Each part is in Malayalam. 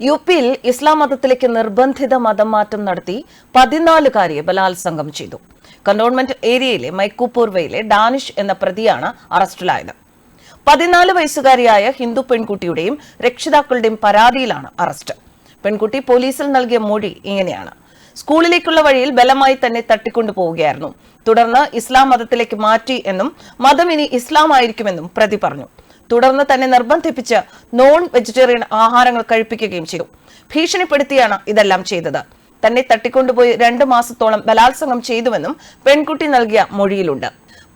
യു പിയിൽ ഇസ്ലാം മതത്തിലേക്ക് നിർബന്ധിത മതം മാറ്റം നടത്തി പതിനാലുകാരിയെ ബലാത്സംഗം ചെയ്തു. കന്റോൺമെന്റ് ഏരിയയിലെ മൈക്കൂപൂർവയിലെ ഡാനിഷ് എന്ന പ്രതിയാണ് അറസ്റ്റിലായത്. പതിനാല് വയസ്സുകാരിയായ ഹിന്ദു പെൺകുട്ടിയുടെയും രക്ഷിതാക്കളുടെയും പരാതിയിലാണ് അറസ്റ്റ്. പെൺകുട്ടി പോലീസിൽ നൽകിയ മൊഴി ഇങ്ങനെയാണ്. സ്കൂളിലേക്കുള്ള വഴിയിൽ ബലമായി തന്നെ തട്ടിക്കൊണ്ടു പോവുകയായിരുന്നു. തുടർന്ന് ഇസ്ലാം മതത്തിലേക്ക് മാറ്റി എന്നും മതം ഇനി ഇസ്ലാം ആയിരിക്കുമെന്നും പ്രതി പറഞ്ഞു. തുടർന്ന് തന്നെ നിർബന്ധിപ്പിച്ച് നോൺ വെജിറ്റേറിയൻ ആഹാരങ്ങൾ കഴിപ്പിക്കുകയും ചെയ്തു. ഭീഷണിപ്പെടുത്തിയാണ് ഇതെല്ലാം ചെയ്തത്. തന്നെ തട്ടിക്കൊണ്ടുപോയി രണ്ട് മാസത്തോളം ബലാത്സംഗം ചെയ്തുവെന്നും പെൺകുട്ടി നൽകിയ മൊഴിയിലുണ്ട്.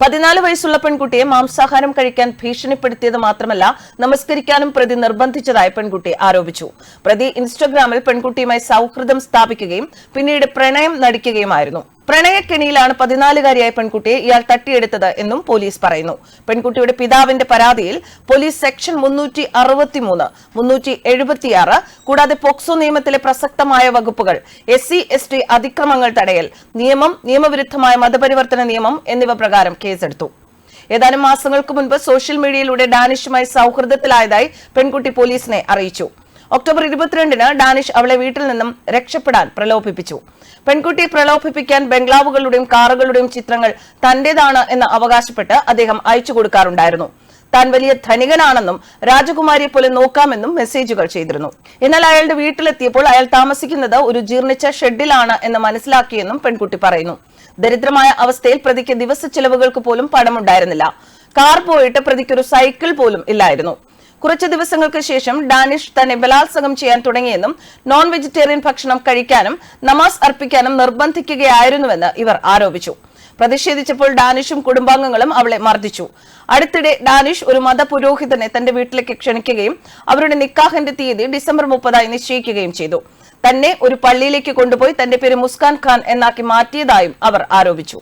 പതിനാല് വയസ്സുള്ള പെൺകുട്ടിയെ മാംസാഹാരം കഴിക്കാൻ ഭീഷണിപ്പെടുത്തിയത് മാത്രമല്ല നമസ്കരിക്കാനും പ്രതി നിർബന്ധിച്ചതായി പെൺകുട്ടി ആരോപിച്ചു. പ്രതി ഇൻസ്റ്റഗ്രാമിൽ പെൺകുട്ടിയുമായി സൗഹൃദം സ്ഥാപിക്കുകയും പിന്നീട് പ്രണയം നടിക്കുകയുമായിരുന്നു. പ്രണയക്കെണിയിലാണ് പതിനാലുകാരിയായ പെൺകുട്ടിയെ ഇയാൾ തട്ടിയെടുത്തത് എന്നും പോലീസ് പറയുന്നു. പെൺകുട്ടിയുടെ പിതാവിന്റെ പരാതിയിൽ പോലീസ് സെക്ഷൻ മുന്നൂറ്റി അറുപത്തിമൂന്ന് മുന്നൂറ്റി എഴുപത്തിയാറ് കൂടാതെ പോക്സോ നിയമത്തിലെ പ്രസക്തമായ വകുപ്പുകൾ എസ് സി എസ് ടി അതിക്രമങ്ങൾ തടയൽ നിയമം നിയമവിരുദ്ധമായ മതപരിവർത്തന നിയമം എന്നിവ പ്രകാരം കേസെടുത്തു. ഏതാനും മാസങ്ങൾക്ക് മുൻപ് സോഷ്യൽ മീഡിയയിലൂടെ ഡാനിഷുമായി സൗഹൃദത്തിലായതായി പെൺകുട്ടി പോലീസിനെ അറിയിച്ചു. ഒക്ടോബർ ഇരുപത്തിരണ്ടിന് ഡാനിഷ് അവളെ വീട്ടിൽ നിന്നും രക്ഷപ്പെടാൻ പ്രലോഭിപ്പിച്ചു. പെൺകുട്ടിയെ പ്രലോഭിപ്പിക്കാൻ ബംഗ്ലാവുകളുടെയും കാറുകളുടെയും ചിത്രങ്ങൾ തന്റേതാണ് എന്ന് അവകാശപ്പെട്ട് അദ്ദേഹം അയച്ചു കൊടുക്കാറുണ്ടായിരുന്നു. താൻ വലിയ ധനികനാണെന്നും രാജകുമാരിയെ പോലെ നോക്കാമെന്നും മെസ്സേജുകൾ ചെയ്തിരുന്നു. എന്നാൽ അയാളുടെ വീട്ടിലെത്തിയപ്പോൾ അയാൾ താമസിക്കുന്നത് ഒരു ജീർണിച്ച ഷെഡിലാണ് എന്ന് മനസ്സിലാക്കിയെന്നും പെൺകുട്ടി പറയുന്നു. ദരിദ്രമായ അവസ്ഥയിൽ പ്രതിക്ക് ദിവസ ചെലവുകൾക്ക് പോലും പണമുണ്ടായിരുന്നില്ല. കാർ പോയിട്ട് പ്രതിക്കൊരു സൈക്കിൾ പോലും ഇല്ലായിരുന്നു. കുറച്ച് ദിവസങ്ങൾക്ക് ശേഷം ഡാനിഷ് തന്നെ ബലാത്സംഗം ചെയ്യാൻ തുടങ്ങിയെന്നും നോൺ വെജിറ്റേറിയൻ ഭക്ഷണം കഴിക്കാനും നമാസ് അർപ്പിക്കാനും നിർബന്ധിക്കുകയായിരുന്നുവെന്ന് ഇവർ ആരോപിച്ചു. പ്രതിഷേധിച്ചപ്പോൾ ഡാനിഷും കുടുംബാംഗങ്ങളും അവളെ മർദ്ദിച്ചു. അടുത്തിടെ ഡാനിഷ് ഒരു മതപുരോഹിതനെ തന്റെ വീട്ടിലേക്ക് ക്ഷണിക്കുകയും അവരുടെ നിക്കാഹിന്റെ തീയതി ഡിസംബർ മുപ്പതായി നിശ്ചയിക്കുകയും ചെയ്തു. തന്നെ ഒരു പള്ളിയിലേക്ക് കൊണ്ടുപോയി തന്റെ പേര് മുസ്കാൻ ഖാൻ എന്നാക്കി മാറ്റിയതായും അവർ ആരോപിച്ചു.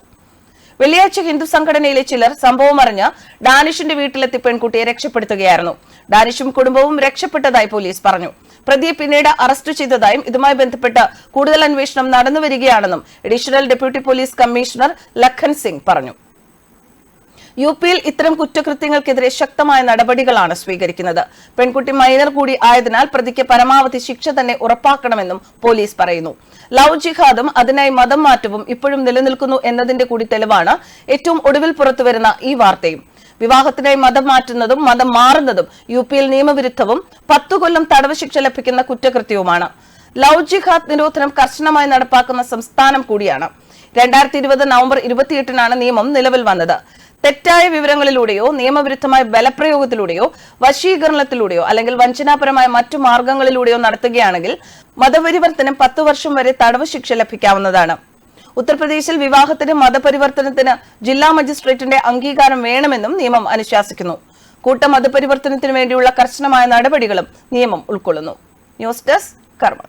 വെള്ളിയാഴ്ച ഹിന്ദു സംഘടനയിലെ ചിലർ സംഭവം അറിഞ്ഞ് ഡാനിഷിന്റെ വീട്ടിലെത്തി പെൺകുട്ടിയെ രക്ഷപ്പെടുത്തുകയായിരുന്നു. ഡാനിഷും കുടുംബവും രക്ഷപ്പെട്ടതായി പോലീസ് പറഞ്ഞു. പ്രതിയെ പിന്നീട് അറസ്റ്റ് ചെയ്തതായും ഇതുമായി ബന്ധപ്പെട്ട് കൂടുതൽ അന്വേഷണം നടന്നുവരികയാണെന്നും additional deputy police commissioner Lakhan Singh പറഞ്ഞു. യു പിയിൽ ഇത്തരം കുറ്റകൃത്യങ്ങൾക്കെതിരെ ശക്തമായ നടപടികളാണ് സ്വീകരിക്കുന്നത്. പെൺകുട്ടി മൈനർ കൂടി ആയതിനാൽ പ്രതിക്ക് പരമാവധി ശിക്ഷ തന്നെ ഉറപ്പാക്കണമെന്നും പോലീസ് പറയുന്നു. ലവ് ജിഹാദും അതിനായി മതം മാറ്റവും ഇപ്പോഴും നിലനിൽക്കുന്നു എന്നതിന്റെ കൂടി തെളിവാണ് ഏറ്റവും ഒടുവിൽ പുറത്തുവരുന്ന ഈ വാർത്തയും. വിവാഹത്തിനായി മതം മാറ്റുന്നതും മതം മാറുന്നതും യു പിയിൽ നിയമവിരുദ്ധവും പത്തു കൊല്ലം തടവ് ശിക്ഷ ലഭിക്കുന്ന കുറ്റകൃത്യവുമാണ്. ലവ് ജിഹാദ് നിരോധനം കർശനമായി നടപ്പാക്കുന്ന സംസ്ഥാനം കൂടിയാണ്. രണ്ടായിരത്തി ഇരുപത് നവംബർ ഇരുപത്തിയെട്ടിനാണ് നിയമം നിലവിൽ വന്നത്. തെറ്റായ വിവരങ്ങളിലൂടെയോ നിയമവിരുദ്ധമായ ബലപ്രയോഗത്തിലൂടെയോ വശീകരണത്തിലൂടെയോ അല്ലെങ്കിൽ വഞ്ചനാപരമായ മറ്റു മാർഗങ്ങളിലൂടെയോ നടത്തുകയാണെങ്കിൽ മതപരിവർത്തനം പത്തു വർഷം വരെ തടവ് ശിക്ഷ ലഭിക്കാവുന്നതാണ്. ഉത്തർപ്രദേശിൽ വിവാഹത്തിന് മതപരിവർത്തനത്തിന് ജില്ലാ മജിസ്ട്രേറ്റിന്റെ അംഗീകാരം വേണമെന്നും നിയമം അനുശാസിക്കുന്നു. കൂട്ട മതപരിവർത്തനത്തിന് വേണ്ടിയുള്ള കർശനമായ നടപടികളും നിയമം ഉൾക്കൊള്ളുന്നു. ന്യൂസ് ഡെസ്ക് കർമ്മ